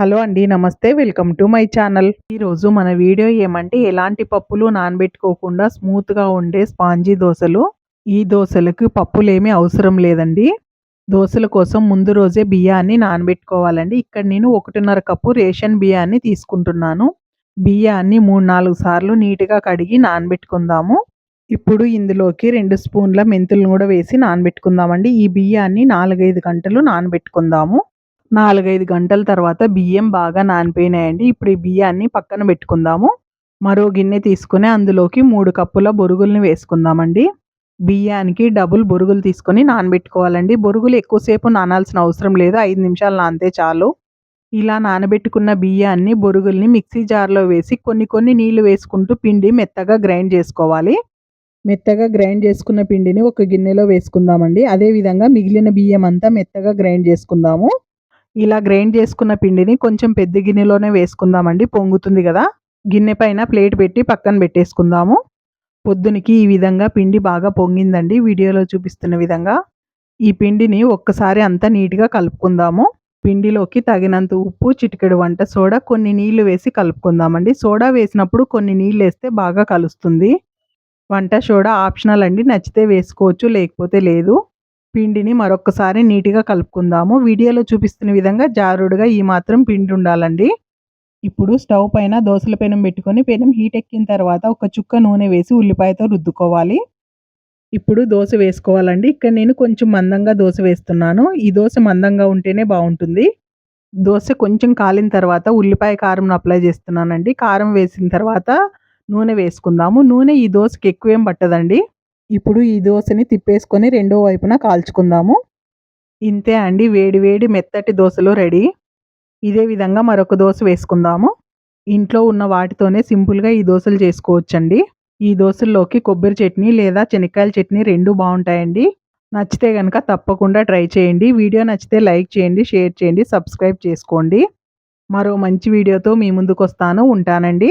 Hello అండి నమస్తే. Welcome to my channel. ఈరోజు మన వీడియో ఏమంటే ఎలాంటి పప్పులు నానబెట్టుకోకుండా స్మూత్గా ఉండే స్పాంజీ దోశలు. ఈ దోశలకు పప్పులేమీ అవసరం లేదండి. దోశల కోసం ముందు రోజే బియ్యాన్ని నానబెట్టుకోవాలండి. ఇక్కడ నేను ఒకటిన్నర కప్పు రేషన్ బియ్యాన్ని తీసుకుంటున్నాను. బియ్యాన్ని మూడు నాలుగు సార్లు నీట్గా కడిగి నానబెట్టుకుందాము. ఇప్పుడు ఇందులోకి రెండు స్పూన్ల మెంతులను కూడా వేసి నానబెట్టుకుందామండి. ఈ బియ్యాన్ని నాలుగైదు గంటలు నానబెట్టుకుందాము. నాలుగైదు గంటల తర్వాత బియ్యం బాగా నానిపోయినాయండి. ఇప్పుడు ఈ బియ్యాన్ని పక్కన పెట్టుకుందాము. మరో గిన్నె తీసుకుని అందులోకి మూడు కప్పుల బొరుగుల్ని వేసుకుందామండి. బియ్యానికి డబుల్ బొరుగులు తీసుకొని నానబెట్టుకోవాలండి. బొరుగులు ఎక్కువసేపు నానాల్సిన అవసరం లేదు. ఐదు నిమిషాలు నానితే చాలు. ఇలా నానబెట్టుకున్న బియ్యాన్ని బొరుగుల్ని మిక్సీ జార్లో వేసి కొన్ని కొన్ని నీళ్ళు వేసుకుంటూ పిండి మెత్తగా గ్రైండ్ చేసుకోవాలి. మెత్తగా గ్రైండ్ చేసుకున్న పిండిని ఒక గిన్నెలో వేసుకుందామండి. అదేవిధంగా మిగిలిన బియ్యం అంతా మెత్తగా గ్రైండ్ చేసుకుందాము. ఇలా గ్రైండ్ చేసుకున్న పిండిని కొంచెం పెద్ద గిన్నెలోనే వేసుకుందామండి. పొంగుతుంది కదా. గిన్నె పైన ప్లేట్ పెట్టి పక్కన పెట్టేసుకుందాము. పొద్దునికి ఈ విధంగా పిండి బాగా పొంగిందండి. వీడియోలో చూపిస్తున్న విధంగా ఈ పిండిని ఒక్కసారి అంతా నీట్గా కలుపుకుందాము. పిండిలోకి తగినంత ఉప్పు చిటికెడు వంట సోడా కొన్ని నీళ్ళు వేసి కలుపుకుందామండి. సోడా వేసినప్పుడు కొన్ని నీళ్ళు వేస్తే బాగా కలుస్తుంది. వంట సోడా ఆప్షనల్ అండి. నచ్చితే వేసుకోవచ్చు లేకపోతే లేదు. పిండిని మరొకసారి నీట్గా కలుపుకుందాము. వీడియోలో చూపిస్తున్న విధంగా జారుడుగా ఈ మాత్రం పిండి ఉండాలండి. ఇప్పుడు స్టవ్ పైన దోశల పెనం పెట్టుకొని పెనం హీట్ ఎక్కిన తర్వాత ఒక చుక్క నూనె వేసి ఉల్లిపాయతో రుద్దుకోవాలి. ఇప్పుడు దోశ వేసుకోవాలండి. ఇక్కడ నేను కొంచెం మందంగా దోశ వేస్తున్నాను. ఈ దోశ మందంగా ఉంటేనే బాగుంటుంది. దోశ కొంచెం కాలిన తర్వాత ఉల్లిపాయ కారం అప్లై చేస్తున్నానండి. కారం వేసిన తర్వాత నూనె వేసుకుందాము. నూనె ఈ దోశకి ఎక్కువేం పట్టదండి. ఇప్పుడు ఈ దోశని తిప్పేసుకొని రెండో వైపున కాల్చుకుందాము. ఇంతే అండి. వేడి వేడి మెత్తటి దోశలు రెడీ. ఇదే విధంగా మరొక దోశ వేసుకుందాము. ఇంట్లో ఉన్న వాటితోనే సింపుల్గా ఈ దోశలు చేసుకోవచ్చండి. ఈ దోశల్లోకి కొబ్బరి చట్నీ లేదా చెనక్కాయల చట్నీ రెండు బాగుంటాయండి. నచ్చితే కనుక తప్పకుండా ట్రై చేయండి. వీడియో నచ్చితే లైక్ చేయండి షేర్ చేయండి సబ్స్క్రైబ్ చేసుకోండి. మరో మంచి వీడియోతో మీ ముందుకు వస్తాను ఉంటానండి.